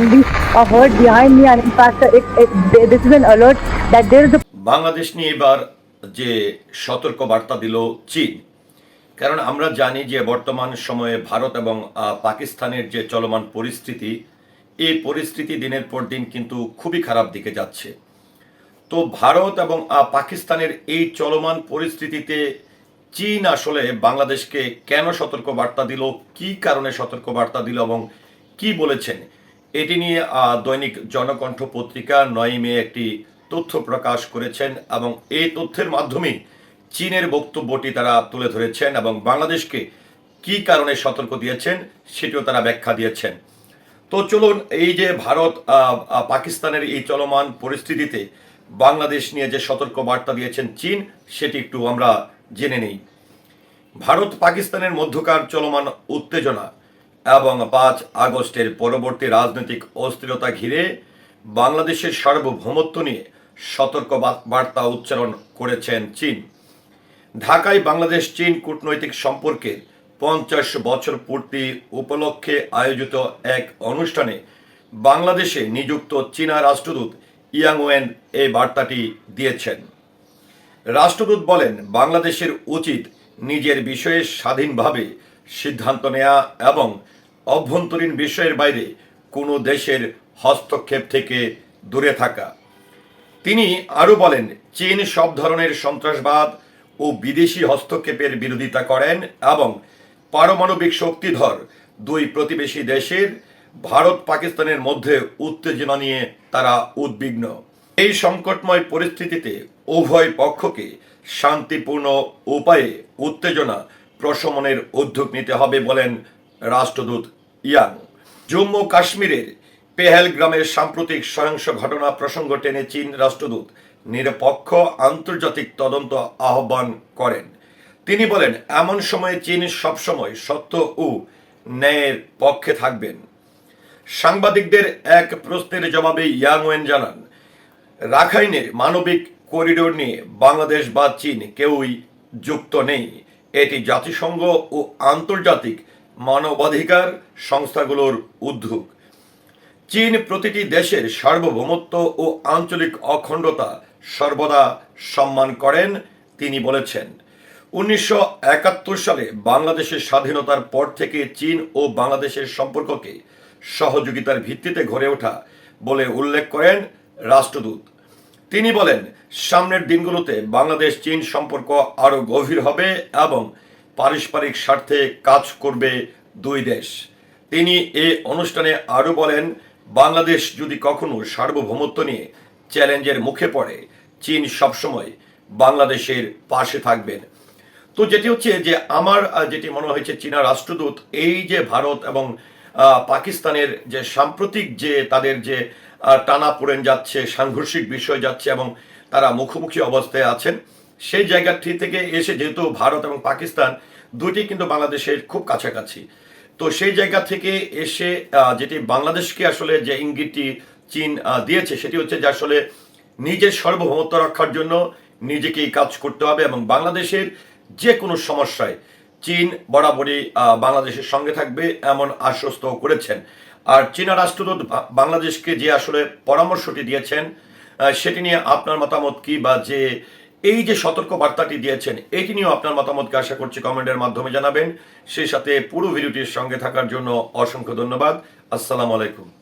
family are hurt behind me, and in fact, it, it, this is an alert that there is a Bangladesh নিয়ে এবার যে সতর্ক বার্তা দিল চীন কারণ আমরা জানি যে বর্তমান সময়ে ভারত এবং পাকিস্তানের যে চলমান পরিস্থিতি এই পরিস্থিতি দিনের পর দিন কিন্তু খুবই খারাপ দিকে যাচ্ছে। তো ভারত এবং পাকিস্তানের এই চলমান পরিস্থিতিতে চীন আসলে বাংলাদেশকে কেন সতর্ক বার্তা দিল কি কারণে সতর্ক বার্তা দিল এবং কি বলেছেন এটি নিয়ে দৈনিক জনকণ্ঠ পত্রিকা নয় মে একটি তথ্য প্রকাশ করেছেন এবং এই তথ্যের মাধ্যমে চীনের বক্তব্যটি তারা তুলে ধরেছেন এবং বাংলাদেশকে কি কারণে সতর্ক দিয়েছেন সেটিও তারা ব্যাখ্যা দিয়েছেন। তো চলুন, এই যে ভারত পাকিস্তানের এই চলমান পরিস্থিতিতে বাংলাদেশ নিয়ে যে সতর্ক বার্তা দিয়েছেন চীন, সেটি একটু আমরা জেনে নেই। ভারত পাকিস্তানের মধ্যকার চলমান উত্তেজনা এবং পাঁচ আগস্টের পরবর্তী রাজনৈতিক অস্থিরতা ঘিরে বাংলাদেশের সার্বভৌমত্ব নিয়ে সতর্ক বার্তা উচ্চারণ করেছেন চীন। ঢাকায় বাংলাদেশ চীন কূটনৈতিক সম্পর্কে পঞ্চাশ বছর পূর্তি উপলক্ষে আয়োজিত এক অনুষ্ঠানে বাংলাদেশে নিযুক্ত চীনা রাষ্ট্রদূত ইয়াংওয়েন এই বার্তাটি দিয়েছেন। রাষ্ট্রদূত বলেন, বাংলাদেশের উচিত নিজের বিষয়ে স্বাধীনভাবে সিদ্ধান্ত নেওয়া এবং অভ্যন্তরীণ বিষয়ের বাইরে কোনো দেশের হস্তক্ষেপ থেকে দূরে থাকা। তিনি আরও বলেন, চীন সব ধরনের সন্ত্রাসবাদ ও বিদেশি হস্তক্ষেপের বিরোধিতা করেন এবং পারমাণবিক শক্তিধর দুই প্রতিবেশী দেশের, ভারত, পাকিস্তানের মধ্যে উত্তেজনা নিয়ে তারা উদ্বিগ্ন। এই সংকটময় পরিস্থিতিতে উভয় পক্ষকে শান্তিপূর্ণ উপায়ে উত্তেজনা প্রশমনের উদ্যোগ নিতে হবে বলেন রাষ্ট্রদূত ইয়াং। জম্মু কাশ্মীরের পেহেলগ্রামের সাম্প্রতিক সহিংস ঘটনা প্রসঙ্গ টেনে চীন রাষ্ট্রদূত নিরপেক্ষ আন্তর্জাতিক তদন্ত আহ্বান করেন। তিনি বলেন, এমন সময়ে চীন সবসময় সত্য ও ন্যায়ের পক্ষে থাকবেন। সাংবাদিকদের এক প্রশ্নের জবাবে ইয়াংওয়েন জানান, রাখাইনের মানবিক করিডোর নিয়ে বাংলাদেশ বা চীন কেউই যুক্ত নেই। এটি জাতিসংঘ ও আন্তর্জাতিক মানবাধিকার সংস্থাগুলোর উদ্যোগ। চীন প্রতিটি দেশের সার্বভৌমত্ব ও আঞ্চলিক অখণ্ডতা সর্বদা সম্মান করেন, তিনি বলেছেন। উনিশশো একাত্তর সালে বাংলাদেশের স্বাধীনতার পর থেকে চীন ও বাংলাদেশের সম্পর্ককে সহযোগিতার ভিত্তিতে গড়ে ওঠা বলে উল্লেখ করেন রাষ্ট্রদূত। তিনি বলেন, সামনের দিনগুলোতে বাংলাদেশ, চীন সম্পর্ক আরও গভীর হবে এবং পারস্পরিক স্বার্থে কাজ করবে দুই দেশ। তিনি এ অনুষ্ঠানে আরও বলেন, বাংলাদেশ যদি কখনো সার্বভৌমত্ব নিয়ে চ্যালেঞ্জের মুখে পড়ে, চীন সবসময় বাংলাদেশের পাশে থাকবেন তো যেটি হচ্ছে যে আমার, যেটি মনে হয়েছে চীনা রাষ্ট্রদূত, এই যে ভারত এবং পাকিস্তানের যে সাম্প্রতিক যে তাদের যে টানা পড়েন যাচ্ছে, সাংঘর্ষিক বিষয় যাচ্ছে এবং তারা মুখোমুখি অবস্থায় আছেন, সেই জায়গাটি থেকে এসে যেহেতু ভারত এবং পাকিস্তান দুটি কিন্তু বাংলাদেশের খুব কাছাকাছি। তো সেই জায়গা থেকে এসে যেটি বাংলাদেশকে আসলে যে ইঙ্গিতটি চীন দিয়েছে, সেটি হচ্ছে যে আসলে নিজের সার্বভৌমত্ব রক্ষার জন্য নিজেকেই কাজ করতে হবে এবং বাংলাদেশের যে কোনো সমস্যায় চীন বরাবরই বাংলাদেশের সঙ্গে থাকবে এমন আশ্বস্ত করেছেন। আর চীনা রাষ্ট্রদূত বাংলাদেশকে যে আসলে পরামর্শটি দিয়েছেন সেটি নিয়ে আপনার মতামত কি বা যে এই যে সতর্ক বার্তাটি দিয়েছেন, এটি নিয়েও আপনার মতামতকে আশা করছি কমেন্টের মাধ্যমে জানাবেন। সেই সাথে পুরো ভিডিওটির সঙ্গে থাকার জন্য অসংখ্য ধন্যবাদ। আসসালামু আলাইকুম।